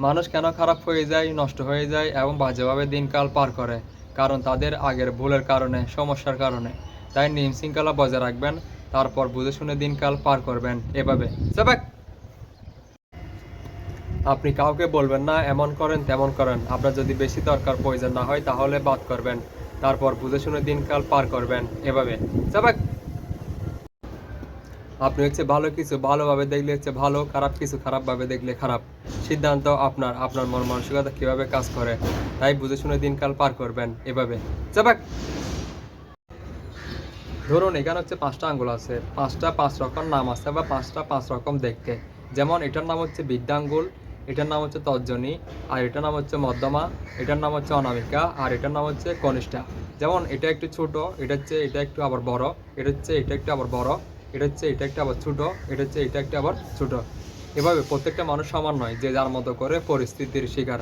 মানুষ কেন খারাপ হয়ে যায়, নষ্ট হয়ে যায় এবং বাজেভাবে দিনকাল পার করে? কারণ তাদের আগের ভুলের কারণে, সমস্যার কারণে। তাই নিয়ম শৃঙ্খলা বজায় রাখবেন, তারপর বুঝে শুনে দিনকাল পার করবেন এভাবে। আপনি কাউকে বলবেন না, এমন করেন, তেমন করেন। আপনার যদি বেশি দরকার প্রয়োজন না হয়, তাহলে বাদ করবেন। তারপর বুঝে শুনে দিনকাল পার করবেন এভাবে। সাবাক আপনি হচ্ছে ভালো কিছু ভালোভাবে দেখলে হচ্ছে ভালো, খারাপ কিছু খারাপভাবে দেখলে খারাপ। সিদ্ধান্ত আপনার আপনার মন মানসিকতা কীভাবে কাজ করে, তাই বুঝে শুনে দিনকাল পার করবেন এভাবে। চাপাক ধরুন, এখানে হচ্ছে পাঁচটা আঙ্গুল আছে। পাঁচটা পাঁচ রকম নাম আছে বা পাঁচটা পাঁচ রকম দেখতে। যেমন, এটার নাম হচ্ছে বিদ্যাঙ্গুল, এটার নাম হচ্ছে তর্জনী, আর এটার নাম হচ্ছে মধ্যমা, এটার নাম হচ্ছে অনামিকা, আর এটার নাম হচ্ছে কনিষ্ঠা। যেমন, এটা একটু ছোট, এটা হচ্ছে, এটা একটু আবার বড়, এটা হচ্ছে, এটা একটু আবার বড়। এটা হচ্ছে, এটা একটা আবার ছোট, এটা হচ্ছে, এটা একটা আবার ছোট। এভাবে প্রত্যেকটা মানুষ সমান নয়, যে যার মতো করে পরিস্থিতির শিকার।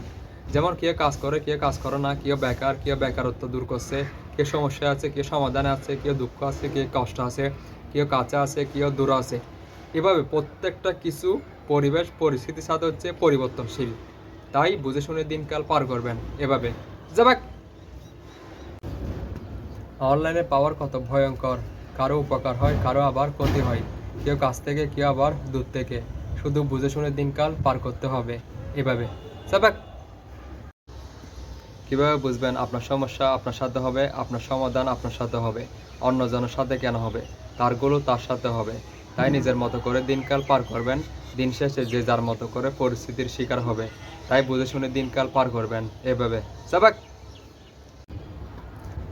যেমন কে কাজ করে কে কাজ করে না, কেউ বেকার, কেউ বেকারত্ব দূর করছে কে সমস্যা আছে কে সমাধান আছে, কেউ দুঃখ আছে কে কষ্ট আছে, কেউ কাছে আছে, কেউ দূরে আছে। এভাবে প্রত্যেকটা কিছু পরিবেশ পরিস্থিতির সাথে হচ্ছে পরিবর্তনশীল। তাই বুঝে শুনে দিনকাল পার করবেন, এভাবে। যাবাক অনলাইনে পাওয়ার কত ভয়ঙ্কর। কারও উপকার হয়, কারও আবার ক্ষতি হয়। কেউ কাছ থেকে, কেউ আবার দূর থেকে। শুধু বুঝে শুনে দিনকাল পার করতে হবে, এভাবে। যাবাক কীভাবে বুঝবেন আপনার সমস্যা, আপনার সাথে হবে, আপনার সমাধান আপনার সাথে হবে। অন্যজনের সাথে কেন হবে? তারগুলো তার সাথে হবে। তাই নিজের মতো করে দিনকাল পার করবেন। দিন শেষে যে যার মতো করে পরিস্থিতির শিকার হবে, তাই বুঝে শুনে দিনকাল পার করবেন, এভাবে। যাবাক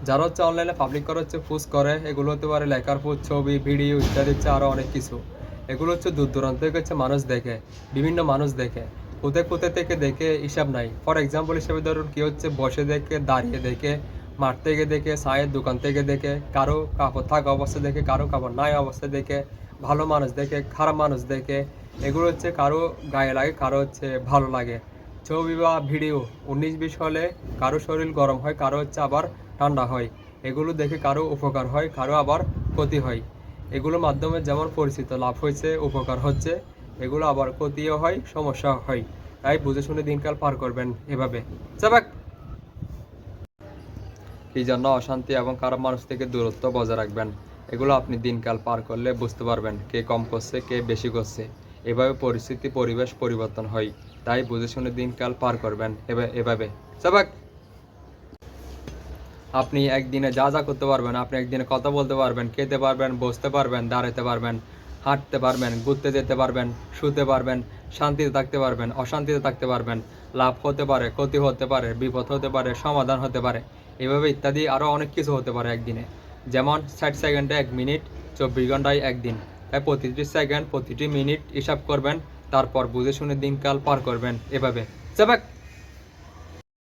যারা হচ্ছে অনলাইনে পাবলিক করা হচ্ছে পোস্ট করে, এগুলো হতে পারে লেখার পোস্ট ছবি ভিডিও ইত্যাদি হচ্ছে আরও অনেক কিছু। এগুলো হচ্ছে দূর দূরান্ত থেকে হচ্ছে মানুষ দেখে, বিভিন্ন মানুষ দেখে। কোথায় কোথায় থেকে দেখে হিসাব নাই। ফর এক্সাম্পল হিসেবে ধরুন কি হচ্ছে বসে দেখে, দাঁড়িয়ে দেখে, মাঠ থেকে দেখে, চায়ের দোকান থেকে দেখে, কারও কাপড় থাকা অবস্থা দেখে, কারও কাপড় নাই অবস্থা দেখে, ভালো মানুষ দেখে, খারাপ মানুষ দেখে, এগুলো হচ্ছে কারও গায়ে লাগে, কারও হচ্ছে ভালো লাগে। ছবি বা ভিডিও উনিশ বিশ হলে কারও শরীর গরম হয়, কারও হচ্ছে আবার ঠান্ডা হয়। এগুলো দেখে কারও উপকার হয়, কারও আবার ক্ষতি হয়। এগুলোর মাধ্যমে যেমন পরিচিত লাভ হয়েছে, উপকার হচ্ছে, এগুলো আবার ক্ষতিও হয় সমস্যা হয়। তাই বুঝে শুনে দিনকাল পার করবেন এভাবে। চাবাক এই জন্য অশান্তি এবং খারাপ মানুষ থেকে দূরত্ব বজায় রাখবেন? এগুলো আপনি দিনকাল পার করলে বুঝতে পারবেন কে কম করছে, কে বেশি করছে। এভাবে পরিস্থিতি, পরিবেশ পরিবর্তন হয়। তাই বুঝে শুনে দিনকাল পার করবেন এভাবে এভাবে। চাবাক আপনি একদিনে যা যা করতে পারবেন, আপনি একদিনে কথা বলতে পারবেন, খেতে পারবেন, বসতে পারবেন দাঁড়াতে পারবেন, হাঁটতে পারবেন, ঘুরতে যেতে পারবেন, শুতে পারবেন, শান্তিতে থাকতে পারবেন, অশান্তিতে থাকতে পারবেন, লাভ হতে পারে, ক্ষতি হতে পারে, বিপদ হতে পারে, সমাধান হতে পারে, এভাবে ইত্যাদি আরও অনেক কিছু হতে পারে একদিনে। যেমন ষাট সেকেন্ডে এক মিনিট, চব্বিশ ঘন্টায় একদিন। তাই প্রতিটি সেকেন্ড, প্রতিটি মিনিট হিসাব করবেন, তারপর বুঝে শুনে দিনকাল পার করবেন, এভাবে। যাবাক